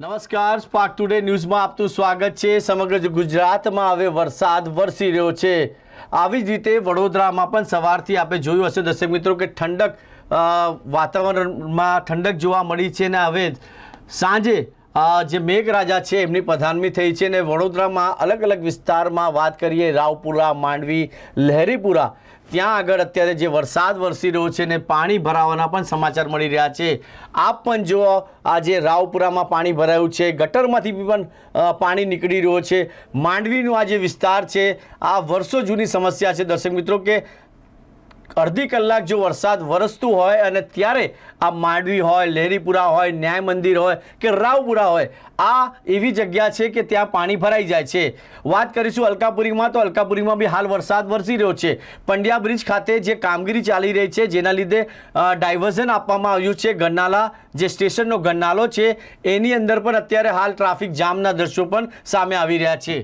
નમસ્કાર spark today ન્યૂઝમાં આપનું સ્વાગત છે. સમગ્ર ગુજરાતમાં હવે વરસાદ વરસી રહ્યો છે. આવી જ રીતે વડોદરામાં પણ સવારથી આપણે જોયું હશે, દર્શક મિત્રો, કે ઠંડક વાતાવરણમાં ઠંડક જોવા મળી છે ને હવે સાંજે જે મેઘરાજા છે, એમની પધાનમી થઈ છે ને વડોદરામાં અલગ અલગ વિસ્તારમાં વાત કરીએ, રાવપુરા, માંડવી, લહેરીપુરા, ત્યાં આગળ અત્યારે જે વરસાદ વરસી રહ્યો છે ને પાણી ભરાવાના પણ સમાચાર મળી રહ્યા છે. આપ પણ જો આજે રાવપુરામાં પાણી ભરાયું છે, ગટરમાંથી પણ પાણી નીકળી રહ્યો છે. માંડવીનો આ જે વિસ્તાર છે, આ વર્ષો જૂની સમસ્યા છે. દર્શક મિત્રો, કે અડધી કલાક જો વરસાદ વરસતું હોય અને ત્યારે આ માંડવી હોય લહેરીપુરા હોય, ન્યાય મંદિર હોય કે રાવપુરા હોય, આ એવી જગ્યા છે કે ત્યાં પાણી ભરાઈ જાય છે. વાત કરીશું અલકાપુરીમાં, તો અલકાપુરીમાં બી હાલ વરસાદ વરસી રહ્યો છે. પંડ્યા બ્રિજ ખાતે જે કામગીરી ચાલી રહી છે, જેના લીધે ડાયવર્ઝન આપવામાં આવ્યું છે. ગન્નાલા જે સ્ટેશનનો ગન્નાલો છે, એની અંદર પણ અત્યારે હાલ ટ્રાફિક જામના દ્રશ્યો પણ સામે આવી રહ્યા છે.